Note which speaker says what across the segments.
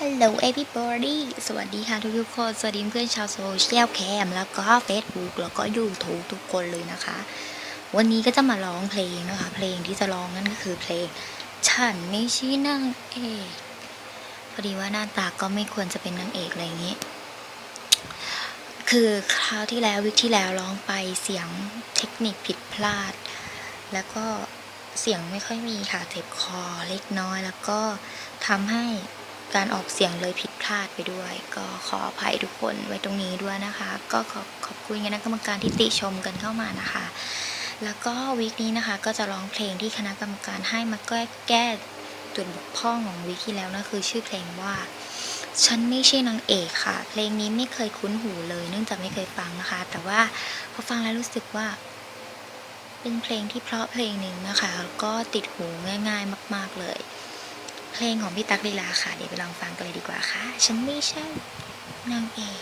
Speaker 1: Hello everybody สวัสดีค่ะทุกๆคน สวัสดีเพื่อนชาวโซเชียลแคมแล้วก็ Facebook แล้วก็ YouTube ทุกคนเลยนะคะ วันนี้ก็จะมาร้องเพลงนะคะ เพลงที่จะร้องนั่นก็คือเพลง ฉันไม่ใช่นางเอกพอดีว่าหน้าตาก็ไม่ควรจะเป็นนางเอกอะไรอย่างนี้ คือคราวที่แล้ววิกที่แล้วร้องไปเสียงเทคนิคผิดพลาด แล้วก็เสียงไม่ค่อยมีค่ะเจ็บคอเล็กน้อย แล้วก็ทำให้ การออกเสียงเลยผิดพลาดไปด้วย ก็ขออภัยทุกคนไว้ตรงนี้ด้วยนะคะ ก็ขอขอบคุณคณะกรรมการที่ติชมกันเข้ามานะคะ แล้วก็วีคนี้นะคะก็จะร้องเพลงที่คณะกรรมการให้มาแก้แก้จุดบกพร่องของวีคที่แล้วนั่นคือชื่อเพลงว่าฉันไม่ใช่นางเอกค่ะ เพลงนี้ไม่เคยคุ้นหูเลยเนื่องจากไม่เคยฟังนะคะ แต่ว่าพอฟังแล้วรู้สึกว่า เป็นเพลงที่เพราะเพลงหนึ่งนะคะแล้วก็ติดหูง่าย ๆ มาก ๆเลย เพลงของพี่ตั๊กลีลาค่ะ เดี๋ยวไปลองฟังกันเลยดีกว่าค่ะ ฉันไม่ใช่นางเอก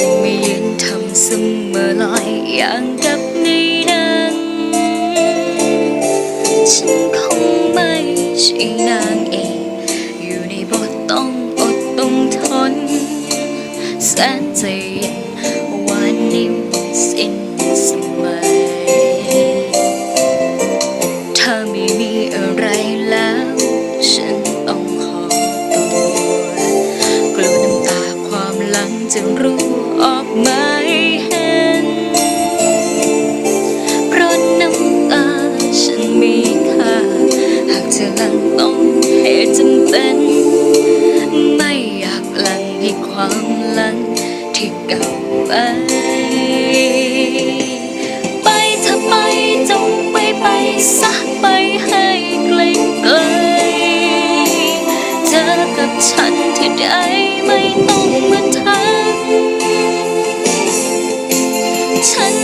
Speaker 1: จึงไม่ยืนทำเสมอลอยอย่างกับในหนังฉันคงไม่ใช่นางเอกอยู่ในบทต้องอดต้องทนแสนใจเย็นวันนิ่มสิ้นสม เป็น ไม่อยากหลังให้ความหลังที่เก่าไป ไปเธอไปจงไปไปสักไปให้ไกลไกลเจอกับฉันที่ใดไม่ต้องมาทักฉัน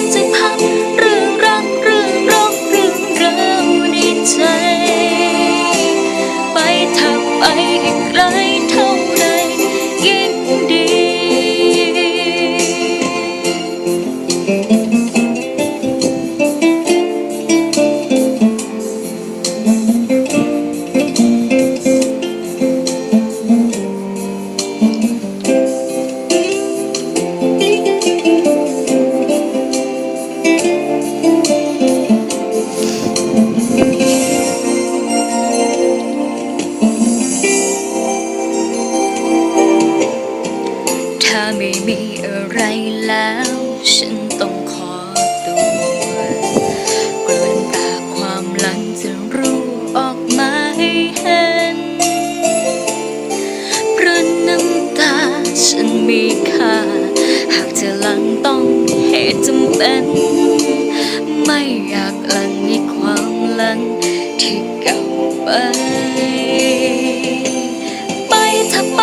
Speaker 1: ไม่มีอะไรแล้ว ฉันต้องขอตัวกลัวน้ำตาความหลังจะรู้ออกมาให้เห็นเพราะน้ำตาฉันมีค่า หากเธอหลังต้องเหตุจำเป็น ไม่อยากหลังในความหลังที่เก่าไปไปเธอไป